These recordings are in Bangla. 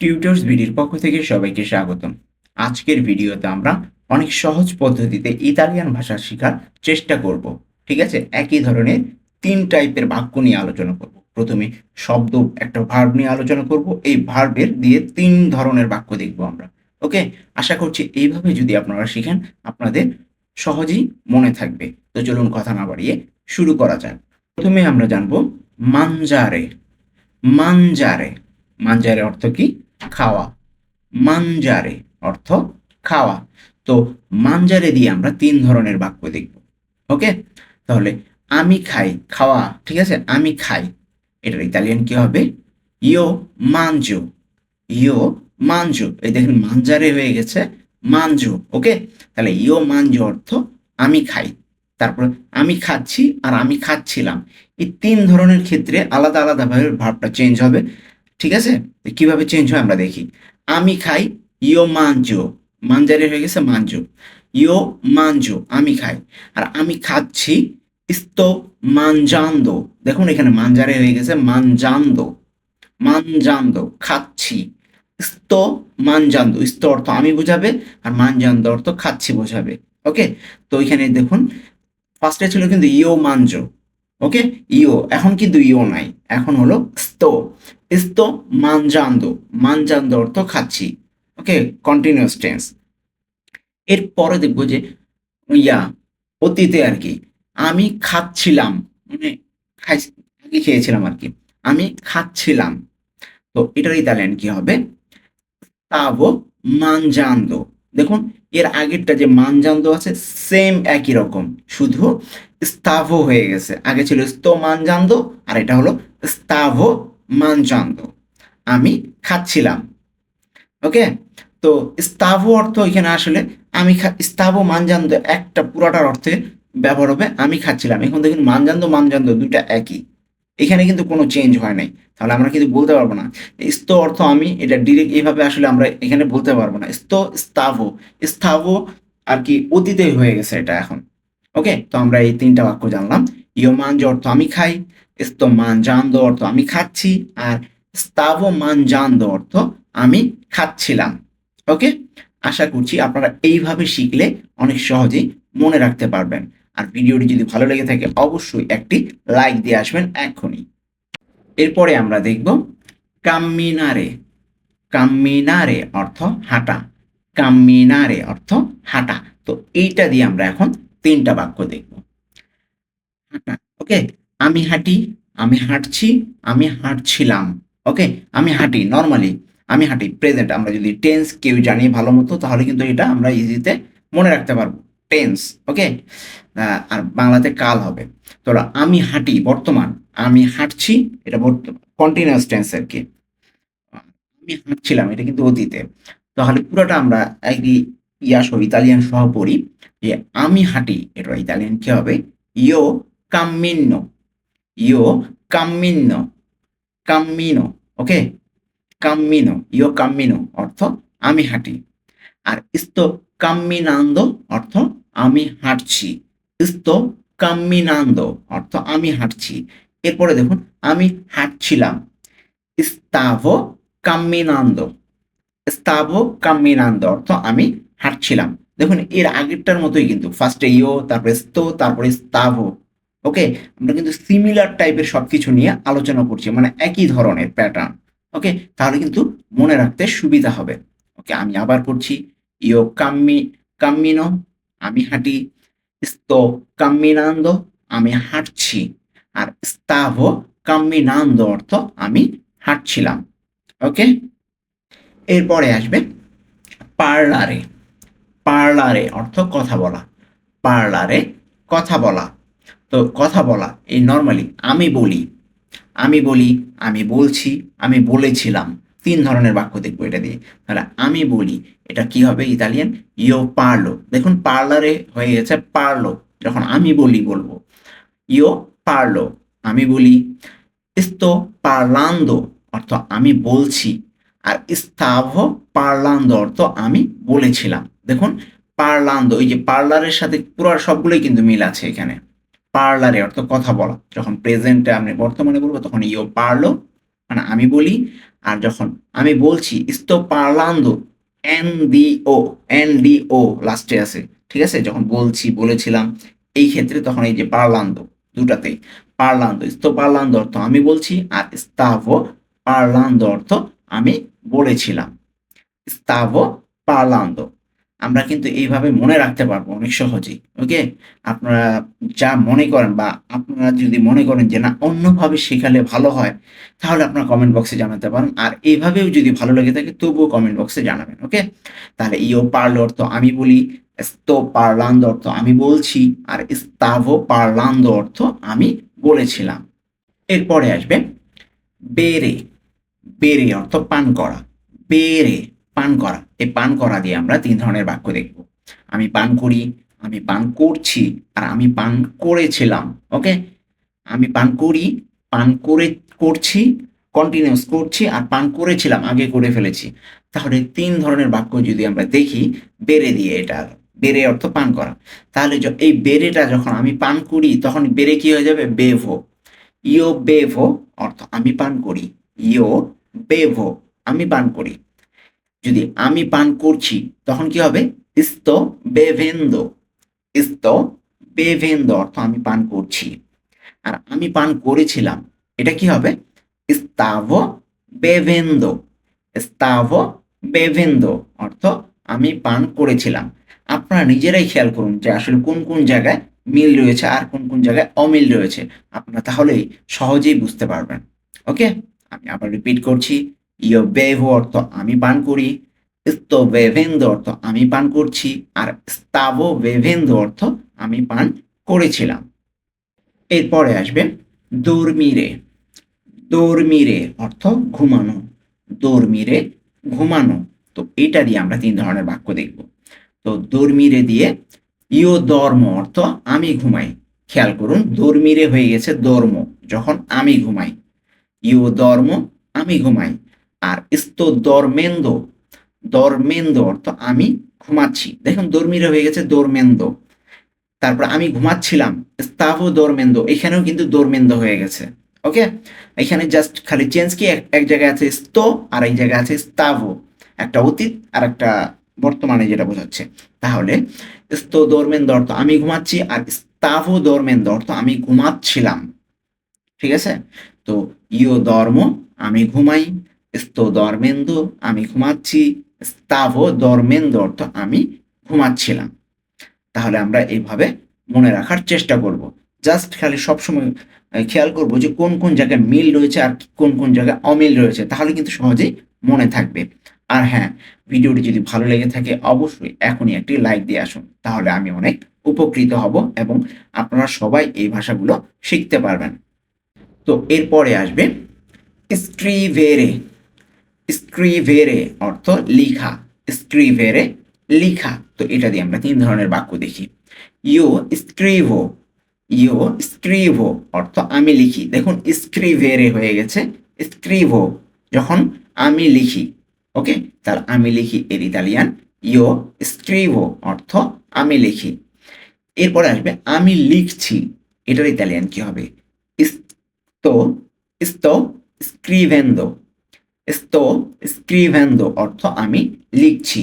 টিউটর্স ভিডিওর পক্ষ থেকে সবাইকে স্বাগতম। আজকের ভিডিওতে আমরা অনেক সহজ পদ্ধতিতে ইতালিয়ান ভাষা শেখার চেষ্টা করব। ঠিক আছে? একই ধরনের তিন টাইপের বাক্য নিয়ে আলোচনা করব। প্রথমে শব্দ, একটা ভার্ব নিয়ে আলোচনা করব। এই ভার্বের দিয়ে তিন ধরনের বাক্য দেখব আমরা। ওকে? আশা করছি এইভাবে যদি আপনারা শিখেন, আপনাদের সহজেই মনে থাকবে। তো চলুন কথা না বাড়িয়ে শুরু করা যাক। প্রথমে আমরা জানব, মানজারে। মানজারে। মানজারে অর্থ কি? খাওয়া। মানজারে অর্থ খাওয়া। তো মানজারে দিয়ে আমরা তিন ধরনের বাক্য দেখব। ওকে? তাহলে আমি খাই, খাওয়া, ঠিক আছে? আমি খাই। এটার ইতালিয়ান কি হবে? ইও মানজো। ইও মানজো। এই দেখেন, মানজারে হয়ে গেছে মানজো। ওকে? তাহলে ইও মানজো অর্থ আমি খাই। তারপর আমি খাচ্ছি আর আমি খাচ্ছিলাম। এই তিন ধরনের ক্ষেত্রে আলাদা আলাদাভাবে ভাবটা চেঞ্জ হবে। ঠিক আছে? কীভাবে চেঞ্জ হয় আমরা দেখি। আমি খাই ইও মানজো মানজারে হয়ে গেছে মানজো ইও মানজো আমি খাই। আর আমি খাচ্ছি ইস্তো মানজান্দো দেখুন এখানে মানজারে হয়ে গেছে মানজান্দো মানজান্দো খাচ্ছি। ইস্তো মানজান্দো ইস্তো অর্থ আমি বোঝাবে আর মানজান্দো অর্থ খাচ্ছি বোঝাবে। ওকে? তো এখানে দেখুন ফার্স্টে ছিল কিন্তু ইও মানজো ওকে? ইও এখন কিন্তু ইও নাই। এখন হলো স্তো sto mangiando mangiando অর্থ খাচ্ছি। ওকে কন্টিনিউয়াস টেন্স এরপরে দেখব যে, ইয়া, অতীতে আর কি, আমি খাচ্ছিলাম মানে খাই খেয়েছিলাম আর কি, আমি খাচ্ছিলাম। তো এটার ইতালিয়ান কি হবে? তাবো মানজান্দো। দেখুন, এর আগেরটা যে মানজান্দো আছে সেম একই রকম, শুধু স্তাভো হয়ে গেছে। আগে ছিল স্তো মানজান্দো, আর এটা হলো স্তাভো মানজান্দো আমি খাচ্ছিলাম। ওকে? তো স্তাভো অর্থ এখানে আসলে আমি স্তাভো মানজান্দো একটা পুরাটার অর্থে ব্যবহার হবে, আমি খাচ্ছিলাম। এখন দেখুন মানজান্দো মানজান্দো দুইটা একই। এখানে কিন্তু কোনো চেঞ্জ হয় নাই। তাহলে আমরা কিন্তু বলতে পারব না। স্থ অর্থ আমি, এটা ডিরেক্ট এইভাবে আসলে আমরা এখানে বলতে পারব না। স্থ স্তাভো স্থাভো আর কি অতীতে হয়ে গেছে এটা এখন। ওকে? তো আমরা এই তিনটা বাক্য জানলাম। ইয়মান যে অর্থ আমি খাই। স্থ মান জান্দ অর্থ আমি খাচ্ছি আর স্তাভো মান জান্দ অর্থ আমি খাচ্ছিলাম। ওকে? আশা করছি আপনারা এইভাবে শিখলে অনেক সহজেই মনে রাখতে পারবেন। আর ভিডিওটি যদি ভালো লেগে থাকে অবশ্যই একটি লাইক দিয়ে আসবেন এক্ষুনি। এরপরে আমরা দেখব কাম্মিনারে। কাম্মিনারে অর্থ হাঁটা। কাম্মিনারে অর্থ হাঁটা। তো এইটা দিয়ে আমরা এখন তিনটা বাক্য দেখব। হাঁটা, ওকে? আমি হাঁটি, আমি হাঁটছি, আমি হাঁটছিলাম। ওকে আমি হাঁটি নর্মালি আমি হাঁটি প্রেজেন্ট আমরা যদি টেন্স কেউ জানি ভালো মতো, তাহলে কিন্তু এটা আমরা ইজিতে মনে রাখতে পারব। টেন্স ওকে আর বাংলাতে কাল হবে। তো আমি হাঁটি, বর্তমান আমি হাঁটছি, এটা বর্তমান কন্টিনিউয়াস টেন্স আর কি। আমি হাঁটছিলাম, এটা কিন্তু অতীতে। তাহলে পুরোটা আমরা একই ইয়া সহ, ইতালিয়ান সহ পড়ি যে আমি হাঁটি এটা ইতালিয়ান কি হবে? ইও কাম্মিন্ন ইও কাম্মিন্ন কাম্মিনো ওকে কাম্মিনো ইও কাম্মিনো অর্থ আমি হাঁটি আর ইস্তো কাম্মিনান্দ অর্থ আমি হাঁটছি ইস্তো কাম্মিনান্দ অর্থ আমি হাঁটছি এরপরে দেখুন আমি হাঁটছিলাম স্তাভো কাম্মিনান্দ স্তাভো কাম্মিনান্দ অর্থ আমি হাঁটছিলাম দেখুন এর আগেরটার মতোই কিন্তু ফার্স্টে ইও তারপরে স্তো তারপরে স্তাভো ওকে আমরা কিন্তু সিমিলার টাইপের সবকিছু নিয়ে আলোচনা করছি মানে একই ধরনের প্যাটার্ন ওকে তাহলে কিন্তু মনে রাখতে সুবিধা হবে। ওকে আমি আবার পড়ছি ইও কাম্মি, কাম্মিনো, আমি হাঁটি sto কাম্মিনান্দ, আমি হাঁটছি, আর স্তাভ কাম্মিনান্দ অর্থ আমি হাঁটছিলাম ওকে এরপরে আসবে পার্লারে পার্লারে অর্থ কথা বলা, পার্লারে কথা বলা তো কথা বলা, এই নর্মালি আমি বলি আমি বলি, আমি বলছি, আমি বলেছিলাম। তিন ধরনের বাক্য দেখব এটা দিয়ে। তাহলে আমি বলি, এটা কি হবে ইতালিয়ান? ইও পারল দেখুন পার্লারে হয়ে গেছে পারল যখন আমি বলি, বলব। ইও পারল আমি বলি ইস্তো পার্লান্দো অর্থ আমি বলছি। আর স্তাভ পার্লান্দো অর্থ আমি বলেছিলাম। দেখুন পার্লান্দো এই যে পার্লারের সাথে পুরো সবগুলোই কিন্তু মিল আছে এখানে। পার্লারে অর্থ কথা বলা। যখন প্রেজেন্টে আমি বর্তমানে বলব, তখন ইও পারল মানে আমি বলি, আর যখন আমি বলছি, sto parlando N D O N D O লাস্টে আছে, ঠিক আছে? যখন বলছি, বলেছিলাম, এই ক্ষেত্রে তখন এই যে পার্লান্দো দুটাতেই। পার্লান্দো sto parlando অর্থ আমি বলছি, আর stavo পার্লান্দো অর্থ আমি বলেছিলাম। Stavo parlando আমরা কিন্তু এইভাবে মনে রাখতে পারব অনেক সহজেই ওকে আপনারা যা মনে করেন বা আপনারা যদি মনে করেন যে না, অন্যভাবে শেখালে ভালো হয়, তাহলে আপনারা কমেন্ট বক্সে জানাতে পারেন। আর এইভাবেও যদি ভালো লেগে থাকে, তবুও কমেন্ট বক্সে জানাবেন ওকে তাহলে ইও পারল অর্থ আমি বলি sto parlando অর্থ আমি বলছি, আর stavo parlando অর্থ আমি বলেছিলাম। এরপরে আসবে, বেরে বেরে অর্থ পান করা, বেরে। পান করা। এই পান করা দিয়ে আমরা তিন ধরনের বাক্য দেখব। আমি পান করি, আমি পান করছি, আর আমি পান করেছিলাম ওকে আমি পান করি, পান করে, করছি কন্টিনিউস করছি, আর পান করেছিলাম, আগে করে ফেলেছি। তাহলে তিন ধরনের বাক্য যদি আমরা দেখি, বেড়ে দিয়ে এটা, বেড়ে অর্থ পান করা। তাহলে এই বেড়েটা যখন আমি পান করি, তখন বেড়ে কি হয়ে যাবে? বেভো। ইও বেভো অর্থ, আমি পান করি। ইও বেভো, আমি পান করি। যদি আমি পান করছি, তখন কি হবে? ইস্ত বেভেন্দ ইস্ত বেভেন্দ অর্থ আমি পান করছি। আর আমি পান করেছিলাম, এটা কি হবে? স্তাভো বেভেন্দ স্তাভো বেভেন্দ অর্থ আমি পান করেছিলাম। আপনারা নিজেরাই খেয়াল করুন যে আসলে কোন কোন জায়গায় মিল রয়েছে আর কোন কোন জায়গায় অমিল রয়েছে। আপনারা তাহলেই সহজেই বুঝতে পারবেন। ওকে? আমি আবার রিপিট করছি। ইয়ো বেভো অর্থ আমি পান করি sto বেভেন্দ অর্থ আমি পান করছি, আর stavo বেভেন্দ অর্থ আমি পান করেছিলাম। এরপরে আসবে dormire dormire অর্থ ঘুমানো dormire ঘুমানো। তো এটা দিয়ে আমরা তিন ধরনের বাক্য দেখব। তো dormire দিয়ে ইও ধর্ম অর্থ আমি ঘুমাই। খেয়াল করুন dormire হয়ে গেছে ধর্ম যখন আমি ঘুমাই। ইও ধর্ম আমি ঘুমাই। আর ইস্তো দর্মেন্দ। দর্মেন্দ অর্থ আমি ঘুমাচ্ছি। দেখুন, দর্মিরা হয়ে গেছে দর্মেন্দ। তারপর আমি ঘুমাচ্ছিলাম স্তাভো দর্মেন্দ। এখানেও কিন্তু দর্মেন্দ হয়ে গেছে। ওকে? এখানে জাস্ট খালি চেঞ্জ কি? এক জায়গায় আছে স্তো, আর এক জায়গায় আছে স্তাভো একটা অতীত আর একটা বর্তমানে যেটা বোঝাচ্ছে। তাহলে স্তো দর্মেন্দ অর্থ আমি ঘুমাচ্ছি আর স্তাভো দর্মেন্দ অর্থ আমি ঘুমাচ্ছিলাম। ঠিক আছে? তো ইয় ধর্ম আমি ঘুমাই। Sto dormendo আমি ঘুমাচ্ছি, স্তাভো dormendo অর্থ আমি ঘুমাচ্ছিলাম। তাহলে আমরা এইভাবে মনে রাখার চেষ্টা করব। জাস্ট খালি সবসময় খেয়াল করব যে কোন কোন জায়গায় মিল রয়েছে আর কোন কোন জায়গায় অমিল রয়েছে, তাহলে কিন্তু সহজেই মনে থাকবে। আর হ্যাঁ ভিডিওটি যদি ভালো লেগে থাকে অবশ্যই এখনই একটি লাইক দিয়ে আসুন, তাহলে আমি অনেক উপকৃত হব এবং আপনারা সবাই এই ভাষাগুলো শিখতে পারবেন। তো এরপরে আসবে স্ক্রিভেরে স্ক্রিভেরে অর্থ লিখা, স্ক্রিভেরে লিখা। তো এটা দিয়ে আমরা তিন ধরনের বাক্য দেখি। ইও স্ক্রিভো ইও স্ক্রিভো অর্থ আমি লিখি। দেখুন, স্ক্রিভেরে হয়ে গেছে, স্ক্রিভো। যখন আমি লিখি, ওকে? তাহলে আমি লিখি এর ইতালিয়ান ইও স্ক্রিভো অর্থ আমি লিখি। এরপরে আসবে, আমি লিখছি। এটার ইতালিয়ান কি হবে? sto sto scrivendo sto scrivendo অর্থ আমি লিখছি।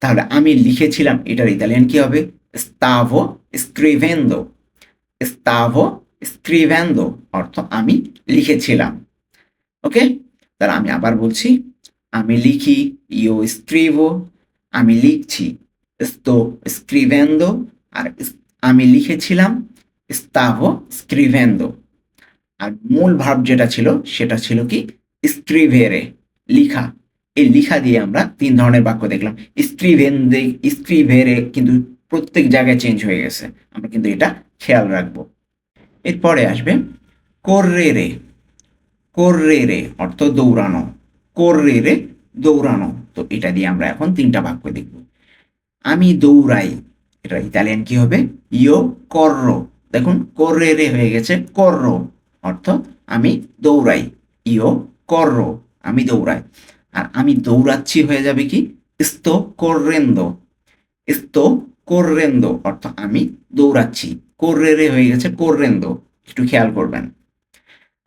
তাহলে আমি লিখেছিলাম এটার ইতালিয়ান কি হবে? stavo scrivendo stavo scrivendo অর্থ আমি লিখেছিলাম। ওকে? তাহলে আমি আবার বলছি, আমি লিখি io scrivo আমি লিখছি sto scrivendo আর আমি লিখেছিলাম stavo scrivendo আর মূল ভাব যেটা ছিল, সেটা ছিল কি? স্ক্রিভেরে লিখা। এই লিখা দিয়ে আমরা তিন ধরনের বাক্য দেখলাম। স্ক্রিভেন্দে স্ক্রিভেরে কিন্তু প্রত্যেক জায়গায় চেঞ্জ হয়ে গেছে। আমরা কিন্তু এটা খেয়াল রাখব। এরপরে আসবে কোর্রেরে। কোর্রেরে অর্থ দৌড়ানো। কোর্রেরে দৌড়ানো। তো এটা দিয়ে আমরা এখন তিনটা বাক্য দেখব। আমি দৌড়াই। এটা ইতালিয়ান কি হবে? ইও কর্রো। দেখুন, কোর্রেরে হয়ে গেছে কর্রো। অর্থ আমি দৌড়াই। ইও কর্রো আমি দৌড়াই। আর আমি দৌড়াচ্ছি হয়ে যাবে কি? sto correndo sto correndo অর্থাৎ আমি দৌড়াচ্ছি। correre হয়ে গেছে correndo একটু খেয়াল করবেন।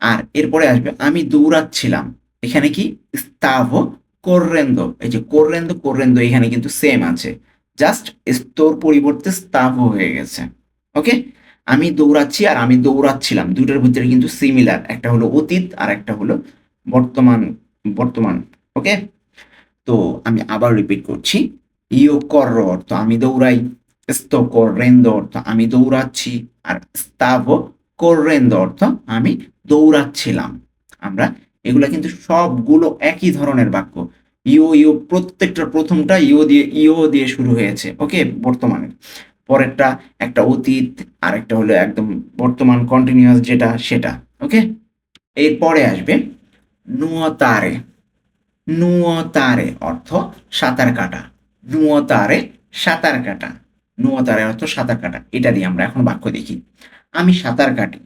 আর এরপরে আসবে, আমি দৌড়াচ্ছিলাম। এখানে কি? স্তাভো কোর্রেন্দো এই যে কোর্রেন্দো কোর্রেন্দো এখানে কিন্তু সেম আছে। জাস্ট স্তোর পরিবর্তে স্তাভো হয়ে গেছে। ওকে আমি দৌড়াচ্ছি আর আমি দৌড়াচ্ছিলাম। দুটোর ভিতরে কিন্তু সিমিলার একটা হলো অতীত আর একটা হলো বর্তমান বর্তমান ওকে তো আমি আবার রিপিট করছি। ইও কর্র অর্থ আমি দৌড়াই। sto correndo অর্থ আমি দৌড়াচ্ছি। আর stavo correndo অর্থ আমি দৌড়াচ্ছিলাম। আমরা এগুলা কিন্তু সবগুলো একই ধরনের বাক্য। ইও ইও প্রত্যেকটা প্রথমটা ইও দিয়ে ইও দিয়ে শুরু হয়েছে ওকে বর্তমানে। পরেরটা একটা অতীত আর একটা হলো একদম বর্তমান কন্টিনিউয়াস যেটা, সেটা ওকে এরপরে আসবে নুয়তারে। নুয়তারে অর্থ সাঁতার কাটা। নুয়তারে সাঁতার কাটা। নুয়তারে অর্থ সাঁতার কাটা। এটা দিয়ে আমরা এখন বাক্য দেখি। আমি সাঁতার কাটি।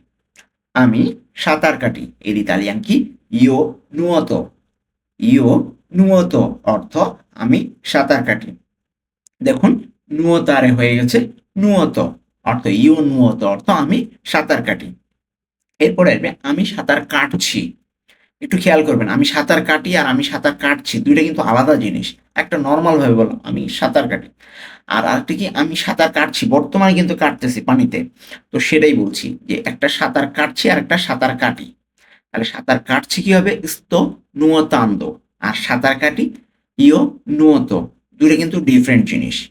আমি সাঁতার কাটি। এর ইতালিয়ান কি? ইও নুয়ত। ইও নুয়ত অর্থ আমি সাঁতার কাটি। দেখুন, নুয়তারে হয়ে গেছে নুয়ত। অর্থ ইও নুয়ত অর্থ আমি সাঁতার কাটি। এরপরে আসবে, আমি সাঁতার কাটছি। একটু খেয়াল করবেন, আমি সাঁতার কাটি আর আমি সাঁতার কাটছি, দুইটা কিন্তু আলাদা জিনিস। একটা নর্মাল ভাবে বললাম, আমি সাঁতার কাটি। আর আরেকটা কি, আমি সাঁতার কাটছি, বর্তমানে কিন্তু কাটতেছি পানিতে। তো সেটাই বলছি যে একটা সাঁতার কাটছি আর একটা সাঁতার কাটি। তাহলে সাঁতার কাটছি কি হবে? स्तो নুয়তান্দ আর সাঁতার কাটি ইও নুয়ত। দুটো কিন্তু ডিফারেন্ট জিনিস।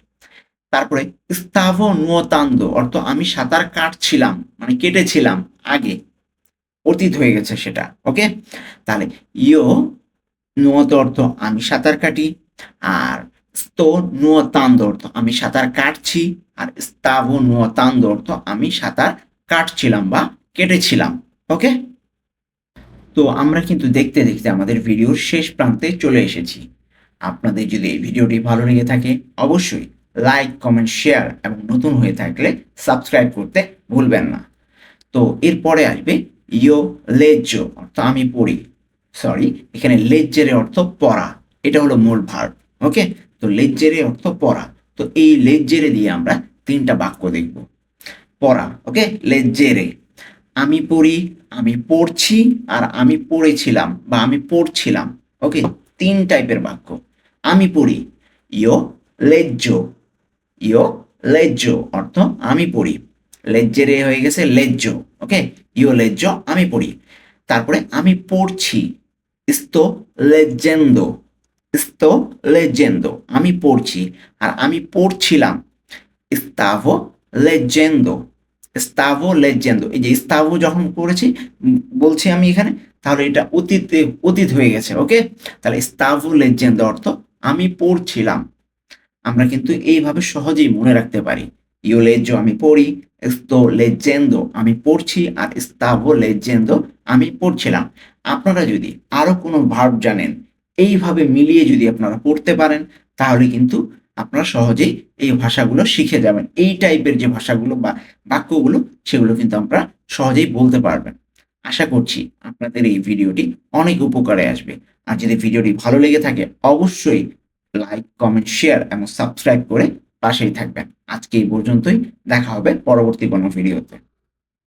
তারপরে স্তাভো নুয়তান্দ অর্থ আমি সাঁতার কাটছিলাম মানে কেটেছিলাম আগে। অতীত হয়ে গেছে সেটা ওকে তাহলে ইও নুয়ত অর্থ আমি সাঁতার কাটি, আর स्तो নুয়তান্দ অর্থ আমি সাঁতার কাটছি, আর স্তাভো নুয়তান্দ অর্থ আমি সাঁতার কাটছিলাম বা কেটেছিলাম ওকে তো আমরা কিন্তু দেখতে দেখতে আমাদের ভিডিওর শেষ প্রান্তে চলে এসেছি। আপনাদের যদি এই ভিডিওটি ভালো লেগে থাকে, অবশ্যই লাইক, কমেন্ট, শেয়ার এবং নতুন হয়ে থাকলে সাবস্ক্রাইব করতে ভুলবেন না। তো এরপরে আসবে ইও লেজ্জো অর্থ আমি পড়ি। সরি এখানে লেজ্জের অর্থ পড়া, এটা হলো মূল ভার্ব ওকে তো লেজ্জেরে অর্থ পড়া। তো এই লেজ্জেরে দিয়ে আমরা তিনটা বাক্য দেখব। পড়া ওকে লেজ্জেরে। আমি পড়ি, আমি পড়ছি, আর আমি পড়েছিলাম, বা আমি পড়ছিলাম। ওকে তিন টাইপের বাক্য। আমি পড়ি ইও লেজ্জো। ইও লেজ্জো, অর্থ আমি পড়ি। লেজ্জেরে হয়ে গেছে লেজ্জো ওকে ইও লেজ্জো আমি পড়ি। তারপরে আমি পড়ছি। sto leggendo sto leggendo আমি পড়ছি। আর আমি পড়ছিলাম। ইস্তাভো leggendo stavo leggendo এই যে stavo যখন উম, বলছি আমি এখানে তাহলে এটা অতীতে অতীত হয়ে গেছে ওকে তাহলে stavo leggendo অর্থ আমি পড়ছিলাম। আমরা কিন্তু এইভাবে সহজেই মনে রাখতে পারি। ইও লেজ্জো আমি পড়ি sto leggendo আমি পড়ছি আর stavo leggendo আমি পড়ছিলাম আপনারা যদি আরও কোনো ভার্ব জানেন এইভাবে মিলিয়ে যদি আপনারা পড়তে পারেন তাহলে কিন্তু আপনারা সহজেই এই ভাষাগুলো শিখে যাবেন এই টাইপের যে ভাষাগুলো বা বাক্যগুলো সেগুলো কিন্তু আপনারা সহজেই বলতে পারবেন আশা করছি আপনাদের এই ভিডিওটি অনেক উপকারে আসবে আর যদি ভিডিওটি ভালো লেগে থাকে অবশ্যই লাইক কমেন্ট শেয়ার এবং সাবস্ক্রাইব করে পাশেই থাকবেন। আজকে এই পর্যন্তই। দেখা হবে পরবর্তী কোনো ভিডিওতে।